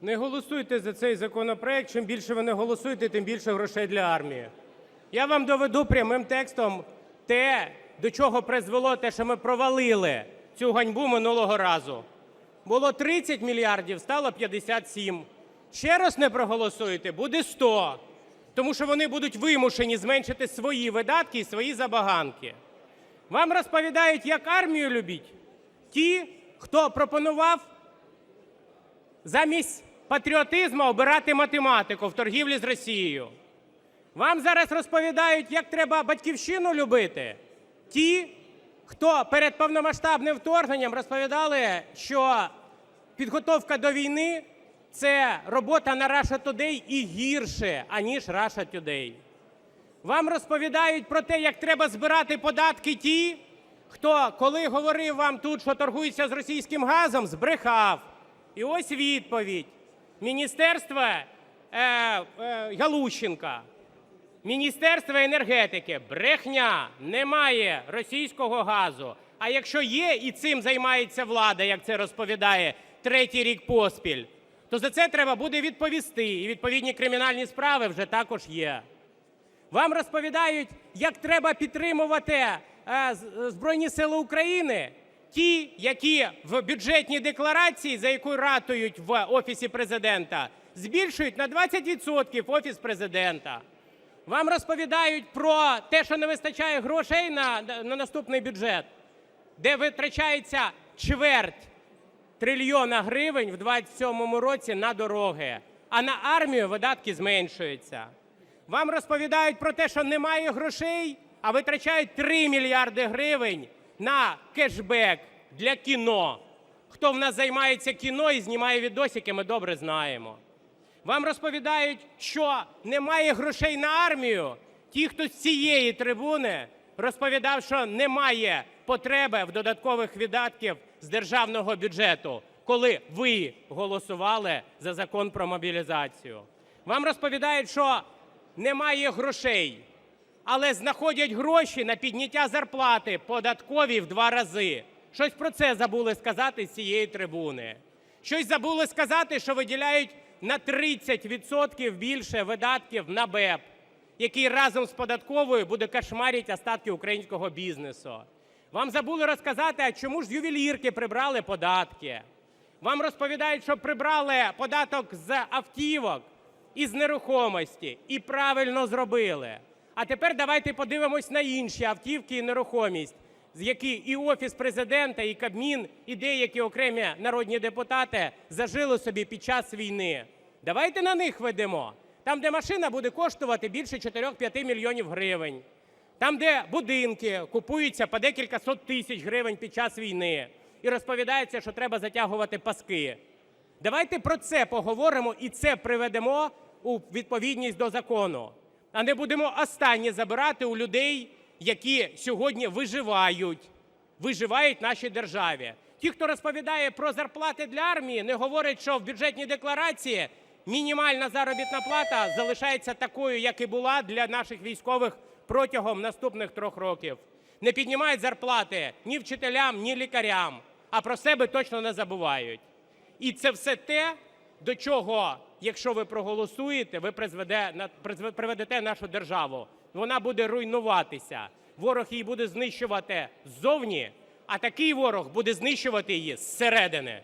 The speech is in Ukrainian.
Не голосуйте за цей законопроект. Чим більше ви не голосуєте, тим більше грошей для армії. Я вам доведу прямим текстом те, до чого призвело те, що ми провалили цю ганьбу минулого разу. Було 30 мільярдів, стало 57. Ще раз не проголосуєте, буде 100. Тому що вони будуть вимушені зменшити свої видатки і свої забаганки. Вам розповідають, як армію любіть ті, хто пропонував замість патріотизму обирати математику в торгівлі з Росією. Вам зараз розповідають, як треба батьківщину любити. Ті, хто перед повномасштабним вторгненням розповідали, що підготовка до війни це робота на Russia Today і гірше, аніж Russia Today. Вам розповідають про те, як треба збирати податки ті, хто, коли говорив вам тут, що торгується з російським газом, збрехав. І ось відповідь. Міністерство е, е, Галущенка. Міністерство енергетики. Брехня. Немає російського газу. А якщо є і цим займається влада, як це розповідає третій рік поспіль, то за це треба буде відповісти. І відповідні кримінальні справи вже також є. Вам розповідають, як треба підтримувати е, Збройні Сили України, ті, які в бюджетній декларації, за яку ратують в Офісі президента, збільшують на 20% Офіс президента. Вам розповідають про те, що не вистачає грошей на, на наступний бюджет, де витрачається чверть трильйона гривень в 2027 році на дороги, а на армію видатки зменшуються. Вам розповідають про те, що немає грошей, а витрачають 3 мільярди гривень на кешбек для кіно. Хто в нас займається кіно і знімає відосики, ми добре знаємо. Вам розповідають, що немає грошей на армію. Ті, хто з цієї трибуни розповідав, що немає потреби в додаткових видатків з державного бюджету, коли ви голосували за закон про мобілізацію. Вам розповідають, що немає грошей, але знаходять гроші на підняття зарплати податкові в два рази. Щось про це забули сказати з цієї трибуни. Щось забули сказати, що виділяють на 30% більше видатків на БЕП, який разом з податковою буде кошмарити остатки українського бізнесу. Вам забули розказати, а чому ж з ювелірки прибрали податки. Вам розповідають, що прибрали податок з автівок і з нерухомості, і правильно зробили. А тепер давайте подивимось на інші автівки і нерухомість, з які і Офіс президента, і Кабмін, і деякі окремі народні депутати зажили собі під час війни. Давайте на них ведемо. Там, де машина буде коштувати більше 4-5 мільйонів гривень. Там, де будинки купуються по декілька сот тисяч гривень під час війни, і розповідається, що треба затягувати паски. Давайте про це поговоримо і це приведемо у відповідність до закону. А не будемо останнє забирати у людей, які сьогодні виживають, виживають в нашій державі. Ті, хто розповідає про зарплати для армії, не говорять, що в бюджетній декларації мінімальна заробітна плата залишається такою, як і була для наших військових протягом наступних трьох років. Не піднімають зарплати ні вчителям, ні лікарям, а про себе точно не забувають. І це все те, до чого, якщо ви проголосуєте, ви приведете нашу державу. Вона буде руйнуватися. Ворог її буде знищувати ззовні, а такий ворог буде знищувати її зсередини.